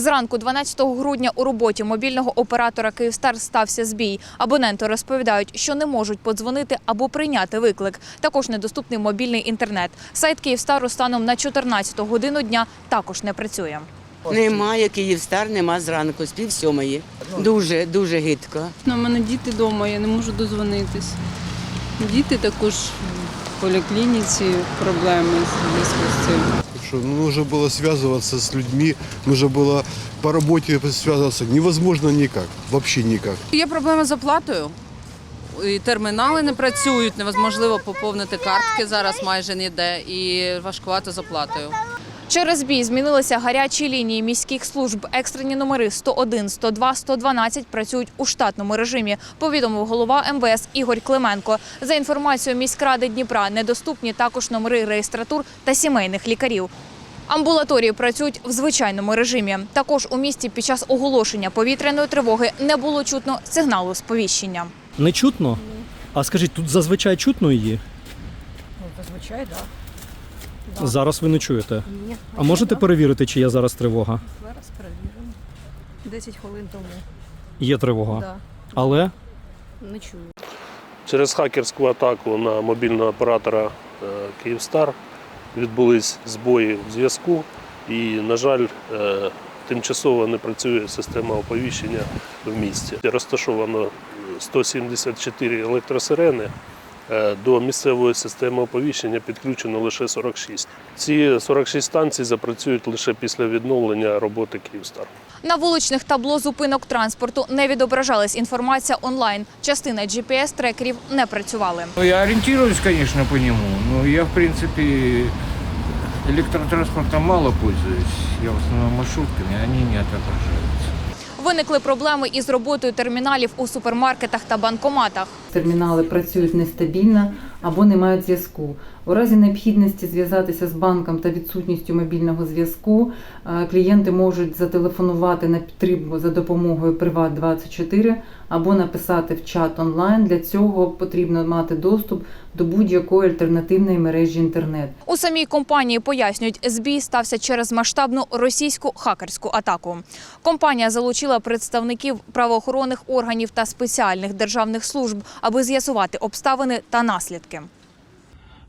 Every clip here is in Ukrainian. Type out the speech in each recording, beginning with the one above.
Зранку 12 грудня у роботі мобільного оператора Київстар стався збій. Абоненти розповідають, що не можуть подзвонити або прийняти виклик. Також недоступний мобільний інтернет. Сайт Київстару станом на 14 годину дня також не працює. Немає Київстар, нема зранку, з пів сьомої. Дуже, дуже гидко. У мене діти вдома, я не можу дозвонитись. Діти також поліклініці проблеми в зв'язку з цим. Что ну, нужно было связываться с людьми, нужно было по работе связываться. Невозможно никак, вообще никак. Є проблеми з оплатою. І термінали не працюють, неможливо поповнити картки зараз майже ніде і важкувато з оплатою. Через збій змінилися гарячі лінії міських служб. Екстрені номери 101, 102, 112 працюють у штатному режимі. Повідомив голова МВС Ігор Клименко. За інформацією міськради Дніпра, недоступні також номери реєстратур та сімейних лікарів. Амбулаторії працюють в звичайному режимі. Також у місті під час оголошення повітряної тривоги не було чутно сигналу сповіщення. Не чутно? А скажіть, тут зазвичай чутно її? Зазвичай, так. Зараз ви не чуєте. Ні. А можете перевірити, чи є зараз тривога? Зараз перевіримо. 10 хвилин тому. Є тривога. Да. Але Не чую. Через хакерську атаку на мобільного оператора е, Київстар відбулись збої в зв'язку і, на жаль, е, тимчасово не працює система оповіщення в місті. Розташовано 174 електросирени. Е, До місцевої системи оповіщення підключено лише 46. Ці 46 станцій запрацюють лише після відновлення роботи Київстар. На вуличних табло зупинок транспорту не відображалась інформація онлайн. Частина GPS-трекерів не працювали. Ну, я ориентируюсь, конечно, по нему, но я, в принципе, электротранспортом мало пользуюсь. Я в основном маршрутками, они не отображаются. Виникли проблеми із роботою терміналів у супермаркетах та банкоматах. Термінали працюють нестабільно або не мають зв'язку. У разі необхідності зв'язатися з банком та відсутністю мобільного зв'язку е, клієнти можуть зателефонувати на підтримку за допомогою Приват24 або написати в чат онлайн. Для цього потрібно мати доступ до будь-якої альтернативної мережі інтернет. У самій компанії пояснюють, збій стався через масштабну російську хакерську атаку. Компанія залучила представників правоохоронних органів та спеціальних державних служб, аби з'ясувати обставини та наслідки.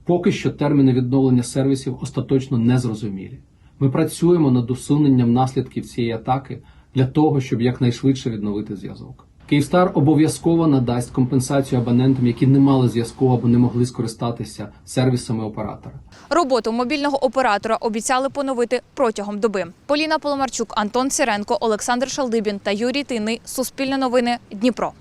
Поки що терміни відновлення сервісів остаточно не зрозумілі. Ми працюємо над усуненням наслідків цієї атаки для того, щоб якнайшвидше відновити зв'язок. Київстар обов'язково надасть компенсацію абонентам, які не мали зв'язку або не могли скористатися сервісами оператора. Роботу мобільного оператора обіцяли поновити протягом доби. Поліна Поломарчук, Антон Сіренко, Олександр Шалдибін та Юрій Тинний. Суспільне новини. Дніпро.